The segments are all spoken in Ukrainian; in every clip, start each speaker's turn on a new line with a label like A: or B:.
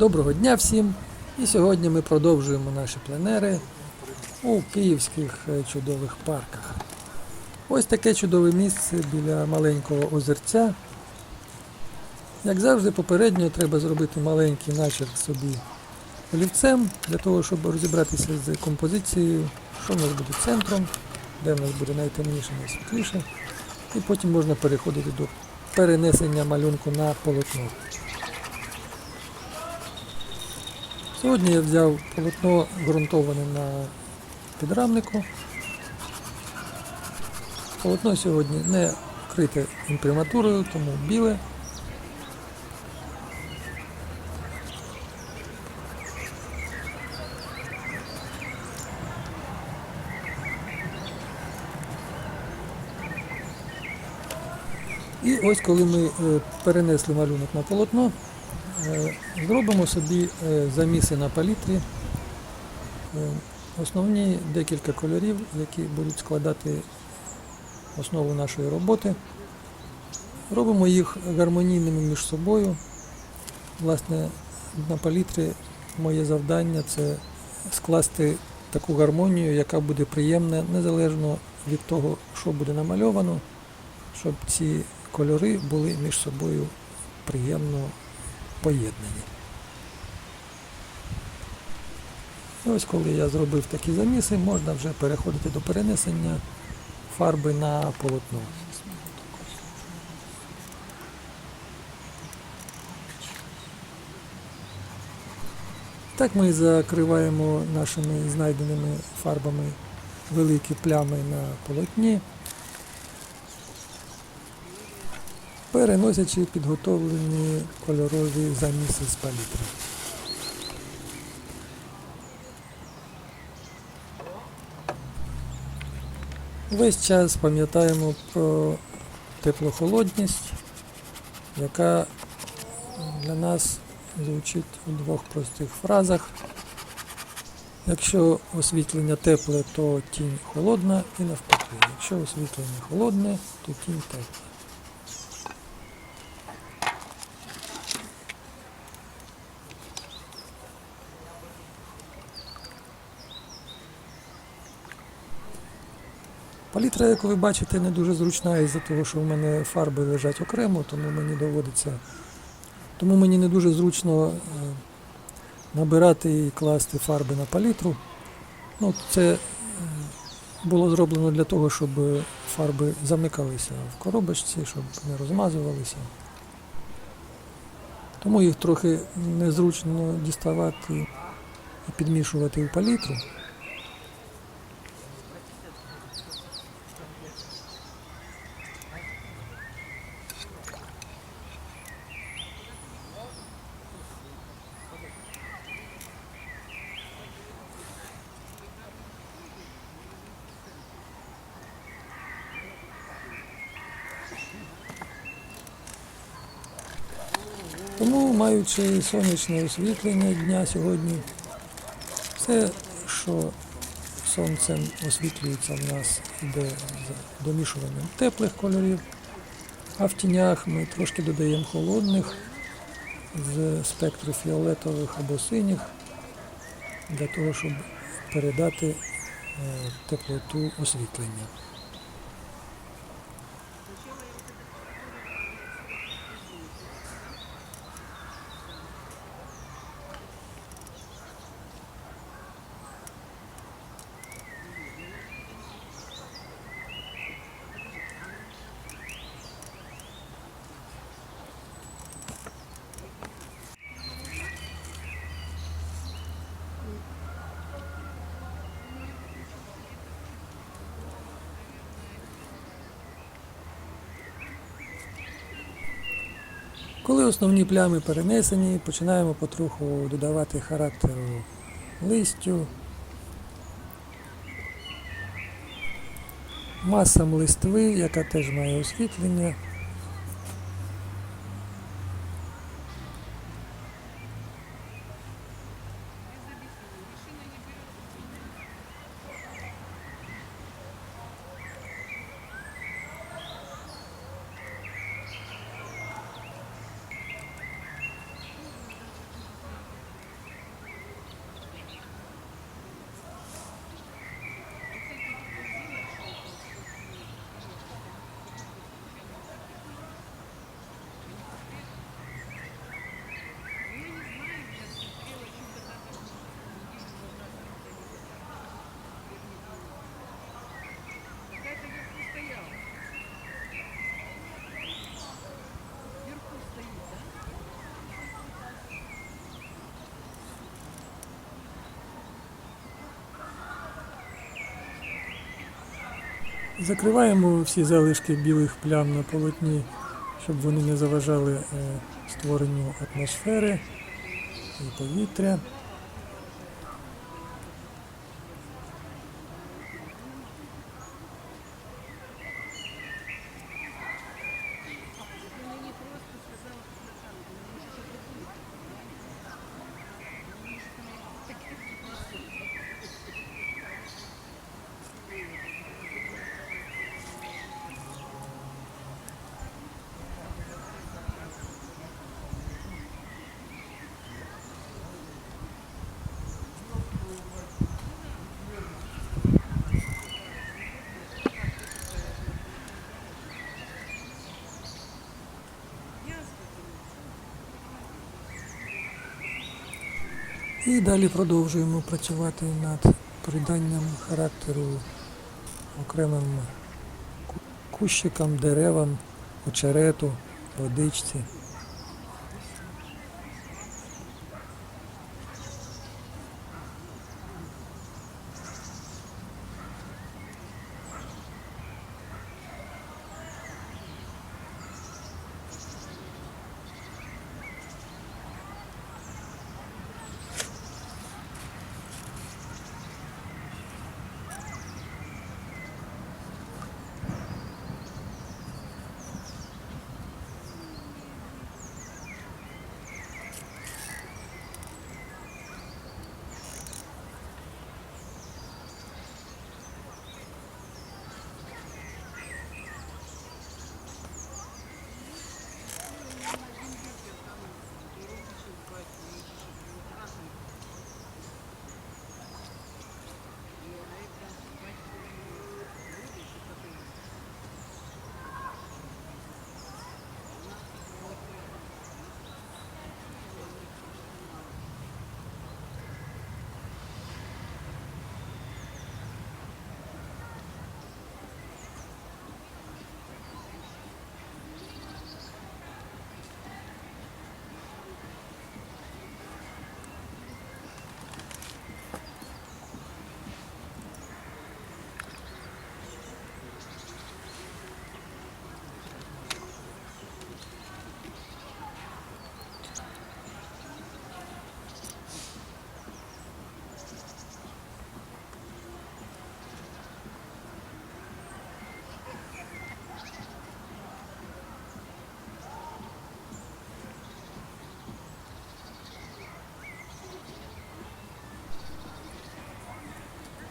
A: Доброго дня всім! І сьогодні ми продовжуємо наші пленери у київських е, чудових парках. Ось таке чудове місце біля маленького озерця. Як завжди, попередньо треба зробити маленький начерк собі олівцем, для того, щоб розібратися з композицією, що в нас буде центром, де в нас буде найтемніше, найсвітліше. І потім можна переходити до перенесення малюнку на полотно. Сьогодні я взяв полотно ґрунтоване на підрамнику. Полотно сьогодні не вкрите імприматурою, тому біле. І ось коли ми е, перенесли малюнок на полотно, зробимо собі е, заміси на палітрі. Е, Основні декілька кольорів, які будуть складати основу нашої роботи. Робимо їх гармонійними між собою. Власне, на палітрі моє завдання це скласти таку гармонію, яка буде приємна незалежно від того, що буде намальовано, щоб ці кольори були між собою приємно поєднані. Ось коли я зробив такі заміси, можна вже переходити до перенесення фарби на полотно. Так ми закриваємо нашими знайденими фарбами великі плями на полотні, переносячи підготовлені кольорові заміси з палітри. Весь час пам'ятаємо про теплохолодність, яка для нас звучить у двох простих фразах. Якщо освітлення тепле, то тінь холодна і навпаки. Якщо освітлення холодне, то тінь тепла. Палітра, як ви бачите, не дуже зручна із-за того, що в мене фарби лежать окремо, тому мені доводиться. Тому мені не дуже зручно е, набирати і класти фарби на палітру. Ну, це е, було зроблено для того, щоб фарби замикалися в коробочці, щоб не розмазувалися. Тому їх трохи незручно діставати і підмішувати в палітру. Тому, маючи сонячне освітлення дня сьогодні, все, що сонцем освітлюється в нас, йде за домішуванням теплих кольорів, а в тінях ми трошки додаємо холодних з спектру фіолетових або синіх, для того, щоб передати е, теплоту освітлення. Коли основні плями перенесені, починаємо потроху додавати характеру листю, масам листви, яка теж має освітлення. Закриваємо всі залишки білих плям на полотні, щоб вони не заважали е, створенню атмосфери і повітря. І далі продовжуємо працювати над приданням характеру окремим кущикам, деревам, очерету, водичці.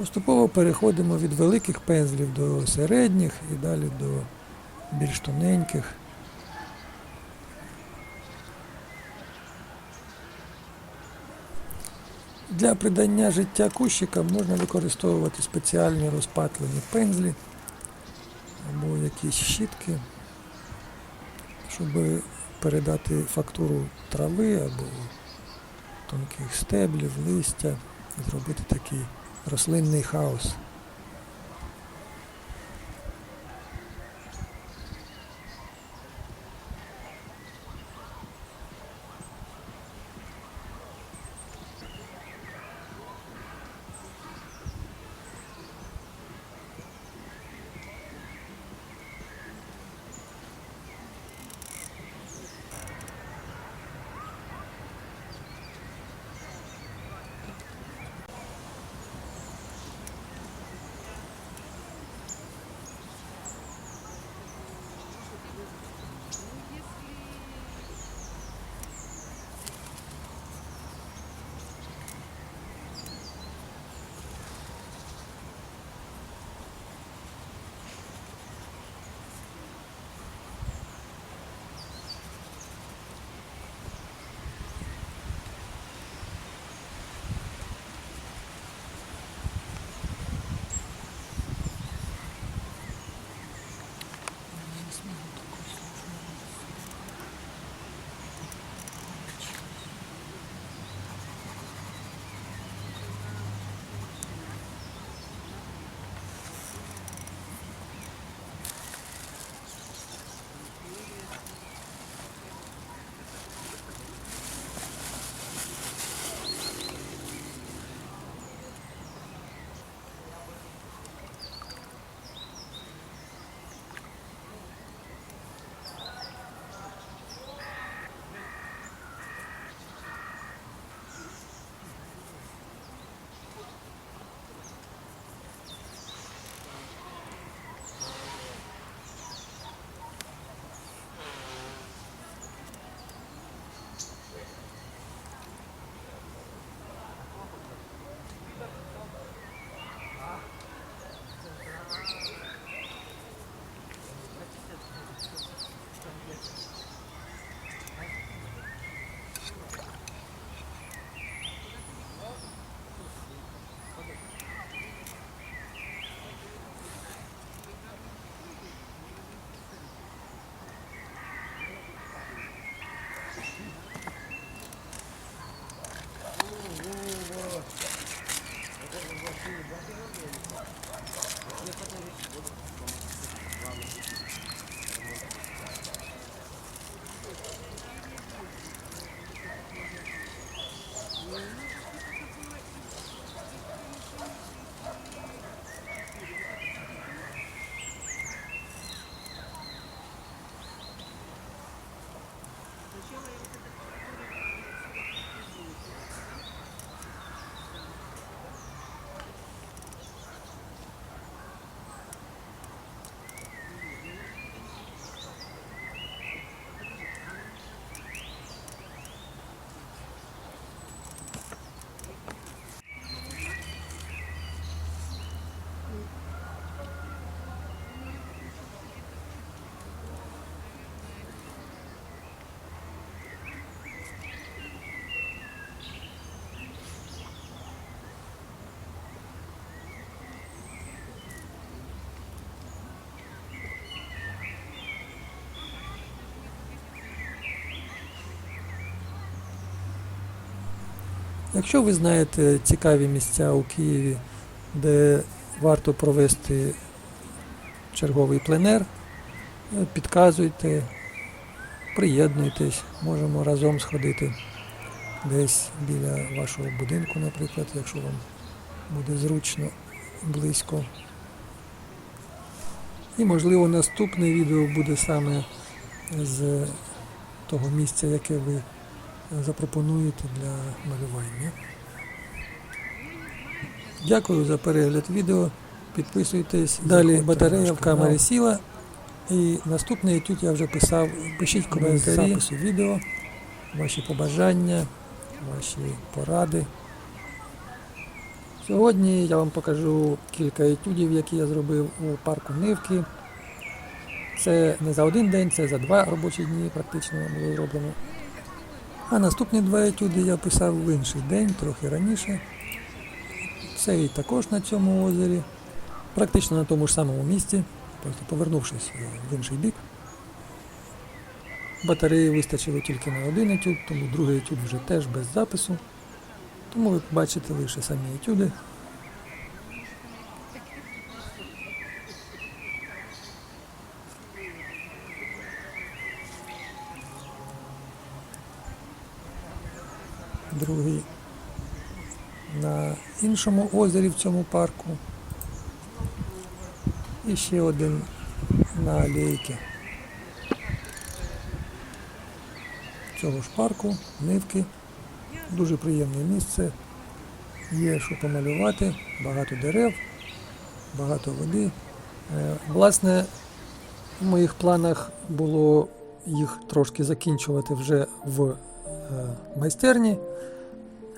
A: Поступово переходимо від великих пензлів до середніх і далі до більш тоненьких. Для придання життя кущикам можна використовувати спеціальні розпатлені пензлі або якісь щітки, щоб передати фактуру трави або тонких стеблів, листя, зробити такий рослинний хаос. Якщо ви знаєте цікаві місця у Києві, де варто провести черговий пленер, підказуйте, приєднуйтесь, можемо разом сходити десь біля вашого будинку, наприклад, якщо вам буде зручно, близько. І можливо наступне відео буде саме з того місця, яке ви запропонуєте для малювання. Дякую за перегляд відео. Підписуйтесь. Далі батарея в камері сіла. І наступний етюд я вже писав. Пишіть коментарі запису відео, ваші побажання, ваші поради. Сьогодні я вам покажу кілька етюдів, які я зробив у парку Нивки. Це не за один день, це за два робочі дні практично було зроблено. А наступні два етюди я писав в інший день, трохи раніше. Це і також на цьому озері, практично на тому ж самому місці, просто повернувшись в інший бік. Батареї вистачило тільки на один етюд, тому другий етюд вже теж без запису. Тому ви бачите лише самі етюди. Другий на іншому озері в цьому парку. І ще один на алейці. Цього ж парку, нивки. Дуже приємне місце. Є що помалювати, багато дерев, багато води. Е, Власне, в моїх планах було їх трошки закінчувати вже в е, майстерні,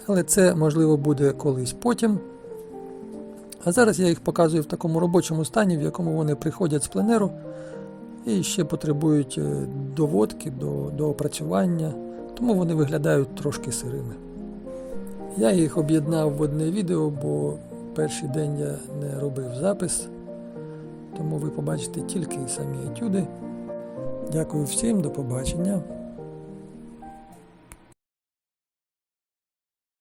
A: але це можливо буде колись потім. А зараз я їх показую в такому робочому стані, в якому вони приходять з пленеру і ще потребують е, доводки до, до опрацювання, тому вони виглядають трошки сирими. Я їх об'єднав в одне відео, бо перший день я не робив запис, тому ви побачите тільки самі етюди. Дякую всім, до побачення.